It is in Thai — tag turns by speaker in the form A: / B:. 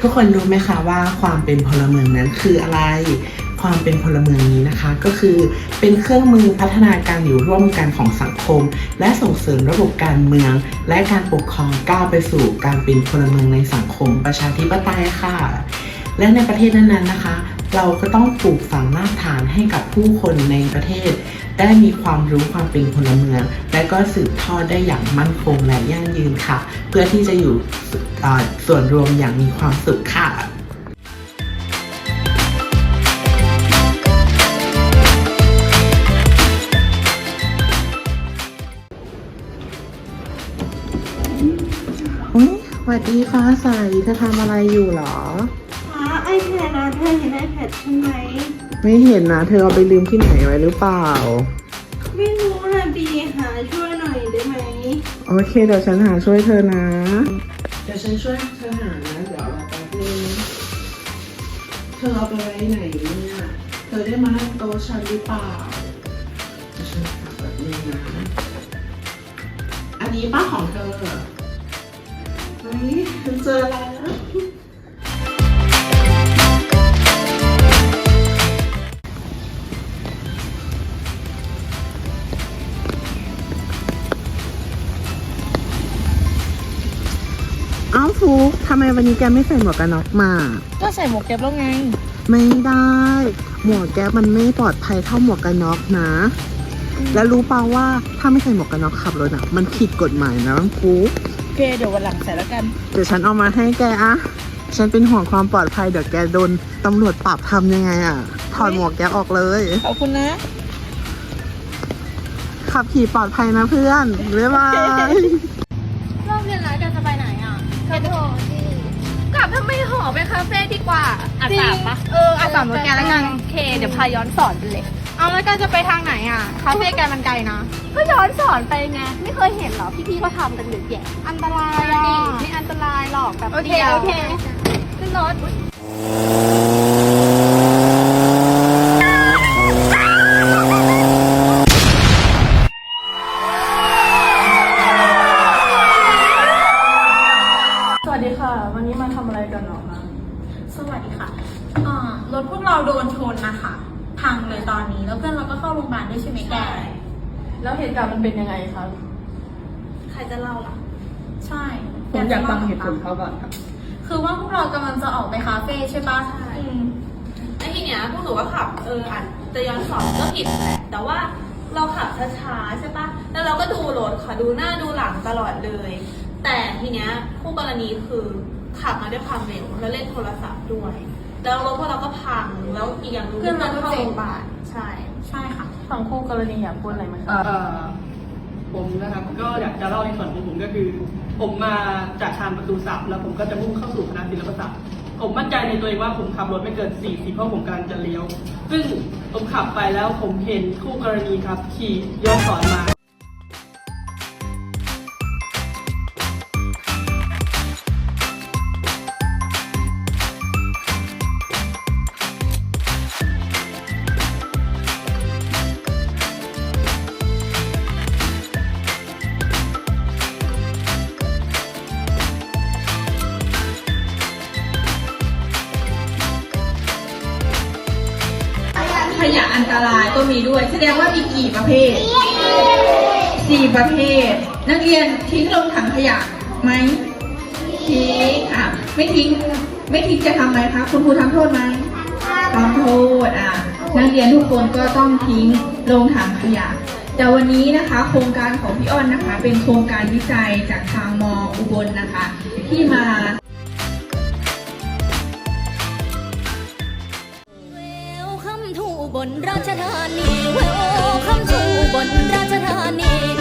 A: ทุกคนรู้ไหมคะว่าความเป็นพลเมืองนั้นคืออะไร ความเป็นพลเมืองนี้นะคะ ก็คือเป็นเครื่องมือพัฒนาการอยู่ร่วมกันของสังคม และส่งเสริมระบบการเมือง และการปกครองก้าวไปสู่การเป็นพลเมืองในสังคมประชาธิปไตยค่ะ และในประเทศนั้นๆนะคะ เราก็ต้องปลูกฝังรากฐานให้กับผู้คนในประเทศ ได้มีความรู้ความเป็นพลเมือง และก็สืบทอดได้อย่างมั่นคงและยั่งยืนค่ะ เพื่อที่จะอยู่ส่วนรวมอย่างมีความสุขค่ะอุ๊ยสวัสดีฟ้าใสเธอทำอะไรอยู่หรอ
B: เธอเห็นไอแพดใช่ไหม
A: ไม่เห็นนะ เธอเอาไปลืมที่ไหนไว้หรือเปล่า
B: ไม่รู้นะบีหาช่วยหน่อยได้ไหม
A: โอเค เดี๋ยวฉันหาช่วยเธอนะ เดี๋ยวฉันช่วยเธอหานะ เดี๋ยวรอแป๊บนึงเธอเอาไปไว้ไหนเนี่ย เธอได้มานั่งโต๊ะฉันหรือเปล่าเดี๋ยวฉันหาแบบนึงนะ อันนี้ป้าของเธอ เฮ้ยฉันเจอแล้ว อ้าฟุกทำไมวันนี้แกไม่ใส่หมวกกันน็อกมา
C: ก็ใส่หมวกแก๊ปแล้วไง
A: ไม่ได้ หมวกแก๊ปมันไม่ปลอดภัยเท่าหมวกกันน็อกนะ แล้วรู้เปล่าว่าถ้าไม่ใส่หมวกกันน็อกขับรถอะมันผิดกฎหมายนะฟุก
C: โอเคเดี๋ยววันหลังใส่แล้วกัน
A: เดี๋ยวฉันเอามาให้แกอะฉันเป็นห่วงความปลอดภัยเดี๋ยวแกโดนตำรวจปรับทำยังไงอะถอดหมวกแก๊ปออกเลย
C: ขอบคุณนะ
A: ขับขี่ปลอดภัยนะเพื่อนบ๊ายบาย
D: รอบเรียนแล้วแกจะไปไหน อะแกจะกลับทำไมหอไปคาเฟ่ดีกว่าอาสามปะเอออาสามรถแกแล้วกันโอเค เดี๋ยวพาย้อนสอนไปเลย เอาแล้วแกจะไปทางไหนอะ คาเฟ่แกมันไกลนะ ก็ย้อนสอนไปไงไม่เคยเห็นเหรอพี่ๆก็ทำกันเยอะแยะอันตรายอะไม่อันตรายหรอกแบบเดียวโอเคขึ้นรถ
E: พังเลยตอนนี้ แล้วเพื่อนเราก็เข้าโรงพยาบาลด้วยใช่ไหมแก
C: แล้วเหตุการณ์มันเป็นยังไงคะ
E: ใครจะเล่าล่ะ ใช่
C: ผมอยากฟัง
E: จะ
C: เห
E: ล่
C: ตุผลเขาก่อนค่ะ
E: คือว่าพวกเรากำลังจะออกไปคาเฟ่ใช่ปะใช่
B: แล้วทีเนี้ยพวกหนูก็ขับเอออาจจะย้อนสอนก็ผิดแหละ แต่ว่าเราขับช้าๆใช่ปะแล้วเราก็ดูรถค่ะดูหน้าดูหลังตลอดเลย แต่ทีเนี้ยคู่กรณีคือขับมาด้วยความเร็วแล้วเล่นโทรศัพท์ด้วย แล้วรถพวกเราก็พังแล้วอีกอย่างหนึง
E: เพื่อนเราก็
B: เข้า
E: เจ็
B: โร
E: บ
B: งพยาบาลใช่
E: ใช่ค่ะ
C: ฝั่งคู่กรณีอยากพูดอะไรไหมคะ
F: เอ่อผมนะครับก็อยากจะเล่าในส่วนของผมก็คือ ผมมาจากชานประตูสับแล้วผมก็จะมุ่งเข้าสู่คณะศิลปศาสตร์ผมมั่นใจในตัวเองว่าผมขับรถไม่เกิน 40 เพราะผมกำลังจะเลี้ยว ซึ่งผมขับไปแล้วผมเห็นคู่กรณีครับขี่ย้อนสอนมา
G: อันตรายก็มีด้วย แสดงว่ามีกี่ประเภทสี่ประเภท นักเรียนทิ้งลงถังขยะไหมทิ้งอะไม่ทิ้งไม่ทิ้งจะทำอะไรคะคุณครูทำโทษไหมทำโทษอะนักเรียนทุกคนก็ต้องทิ้งลงถังขยะแต่วันนี้นะคะ โครงการของพี่อ้อนนะคะ เป็นโครงการวิจัยจากทางมอุบลนะคะ ที่มา
H: บนราชธานีเวลคัมทูบนราชธานี